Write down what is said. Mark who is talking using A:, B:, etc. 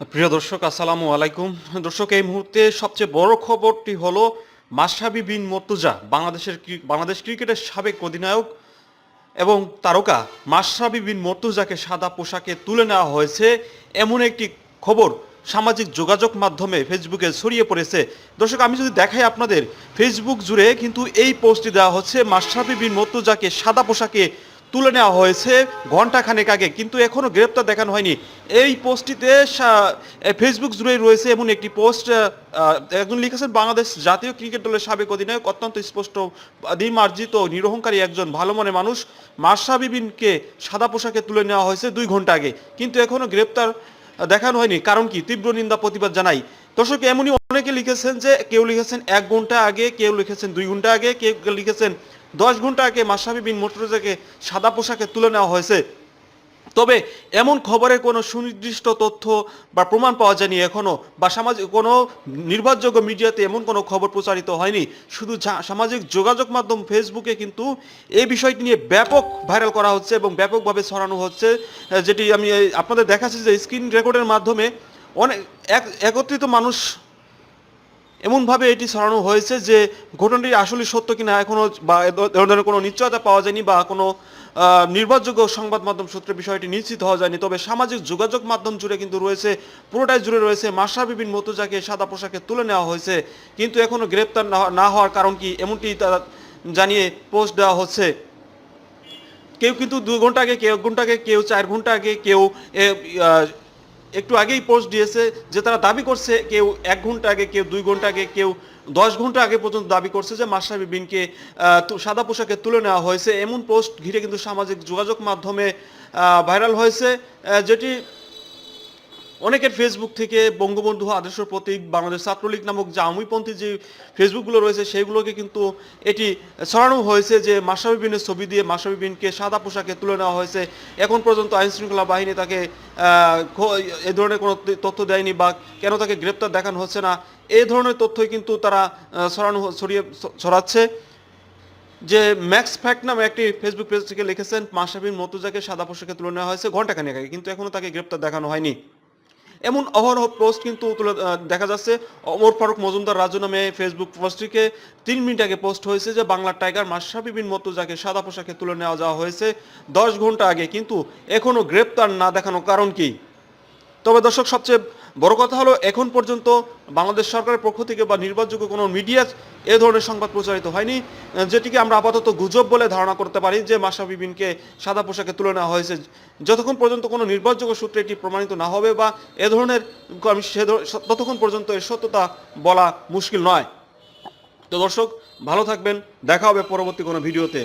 A: প্রিয় দর্শক, আসসালামু আলাইকুম। দর্শক, এই মুহূর্তে সবচেয়ে বড় খবরটি হলো মাশরাফি বিন মর্তুজা, বাংলাদেশের বাংলাদেশ ক্রিকেটের সাবেক অধিনায়ক এবং তারকা। মাশরাফি বিন মর্তুজাকে সাদা পোশাকে তুলে নেওয়া হয়েছে। এমন একটি খবর সামাজিক যোগাযোগ মাধ্যমে ফেসবুকে ছড়িয়ে পড়েছে। দর্শক, আমি যদি দেখাই আপনাদের ফেসবুক জুড়ে, কিন্তু এই পোস্টটি দেওয়া হচ্ছে, মাশরাফি বিন মর্তুজাকে সাদা পোশাকে তুলে নেওয়া হয়েছে ঘণ্টা খানেক আগে, কিন্তু এখনও গ্রেপ্তার দেখানো হয়নি। এই পোস্টটিতে ফেসবুক জুড়ে রয়েছে এমন একটি পোস্ট একজন লিখেছেন, বাংলাদেশ জাতীয় ক্রিকেট দলের সাবেক অধিনায়ক, অত্যন্ত স্পষ্ট দিমার্জিত নিরহংকারী একজন ভালো মনে মানুষ। মাশরাফি বিনকে সাদা পোশাকে তুলে নেওয়া হয়েছে দুই ঘণ্টা আগে, কিন্তু এখনও গ্রেপ্তার দেখানো হয়নি। কারণ কি? তীব্র নিন্দা, প্রতিবাদ জানাই। দর্শক, এমনই অনেকে লিখেছেন যে, কেউ লিখেছেন এক ঘণ্টা আগে, কেউ লিখেছেন দুই ঘণ্টা আগে, কেউ লিখেছেন দশ ঘণ্টা আগে মাসাবি বিন মোটরজাকে সাদা পোশাকে তুলে নেওয়া হয়েছে। তবে এমন খবরের কোনো সুনির্দিষ্ট তথ্য বা প্রমাণ পাওয়া যায়নি এখনও। বা সামাজিক কোনো নির্ভরযোগ্য মিডিয়াতে এমন কোনো খবর প্রচারিত হয়নি। শুধু সামাজিক যোগাযোগ মাধ্যম ফেসবুকে কিন্তু এই বিষয়টি নিয়ে ব্যাপক ভাইরাল করা হচ্ছে এবং ব্যাপকভাবে ছড়ানো হচ্ছে। যেটি আমি আপনাদের দেখাচ্ছি যে স্ক্রিন রেকর্ডের মাধ্যমে অনেক এক- একত্রিত মানুষ এমনভাবে এটি ছড়ানো হয়েছে যে ঘটনাটি আসলে সত্য কিনা এখনও বা ধরনের কোনো নিশ্চয়তা পাওয়া যায়নি বা কোনো নির্ভরযোগ্য সংবাদ মাধ্যম সূত্রে বিষয়টি নিশ্চিত হওয়া যায়নি। তবে সামাজিক যোগাযোগ মাধ্যম জুড়ে কিন্তু রয়েছে, পুরোটাই জুড়ে রয়েছে মাশরাফি বিন মতুজাকে সাদা পোশাকে তুলে নেওয়া হয়েছে। কিন্তু এখনও গ্রেপ্তার না হওয়ার কারণ কি এমনটি তারা জানিয়ে পোস্ট দেওয়া হচ্ছে। কেউ কিন্তু দু ঘণ্টা আগে, কেউ এক ঘণ্টা আগে, কেউ চার ঘণ্টা আগে, কেউ একটু আগেই পোস্ট দিয়েছে যে তারা দাবি করছে কেউ এক ঘণ্টা আগে, কেউ দুই ঘণ্টা আগে, কেউ দশ ঘণ্টা আগে পর্যন্ত দাবি করছে যে মাসাবি বিনকে সাদা পোশাকে তুলে নেওয়া হয়েছে। এমন পোস্ট ঘিরে কিন্তু সামাজিক যোগাযোগ মাধ্যমে ভাইরাল হয়েছে যেটি অনেকের ফেসবুক থেকে বঙ্গবন্ধু আদর্শ প্রতীক, বাংলাদেশ ছাত্রলীগ নামক যে আওয়ামীপন্থী যে ফেসবুকগুলো রয়েছে সেইগুলোকে কিন্তু এটি ছড়ানো হয়েছে যে মাসাবি বিনের ছবি দিয়ে মাসাবি বিনকে সাদা পোশাকে তুলে নেওয়া হয়েছে। এখন পর্যন্ত আইন শৃঙ্খলা বাহিনী তাকে এ ধরনের কোনো তথ্য দেয়নি বা কেন তাকে গ্রেপ্তার দেখানো হচ্ছে না এই ধরনের তথ্যই কিন্তু তারা ছড়ানো ছড়িয়ে ছড়াচ্ছে। যে ম্যাক্স ফ্যাক্ট নামে একটি ফেসবুক পেজ থেকে লিখেছেন মাসাবিন মতুজাকে সাদা পোশাকে তুলে নেওয়া হয়েছে ঘন্টাখানেক আগে, কিন্তু এখনও তাকে গ্রেপ্তার দেখানো হয়নি। এমন অহরহ পোস্ট কিন্তু তুলে দেখা যাচ্ছে। অমর ফারুক মজুমদার রাজু নামে ফেসবুক পোস্টটিকে তিন মিনিট আগে পোস্ট হয়েছে যে বাংলার টাইগার মাসাবি বিন যাকে সাদা পোশাকে তুলে নেওয়া যাওয়া হয়েছে দশ ঘণ্টা আগে। কিন্তু এখনও গ্রেপ্তার না দেখানো কারণ কি? তবে দর্শক, সবচেয়ে বড় কথা হলো, এখন পর্যন্ত বাংলাদেশ সরকারের পক্ষ থেকে বা নির্ভরযোগ্য কোনো মিডিয়া এ ধরনের সংবাদ প্রচারিত হয়নি, যেটিকে আমরা আপাতত গুজব বলে ধারণা করতে পারি যে মাসাবি বিনকে সাদা পোশাকে তুলে নেওয়া হয়েছে। যতক্ষণ পর্যন্ত কোনো নির্ভরযোগ্য সূত্রে এটি প্রমাণিত না হবে বা এ ধরনের আমি সে ততক্ষণ পর্যন্ত এর সত্যতা বলা মুশকিল নয়। তো দর্শক, ভালো থাকবেন, দেখা হবে পরবর্তী কোনো ভিডিওতে।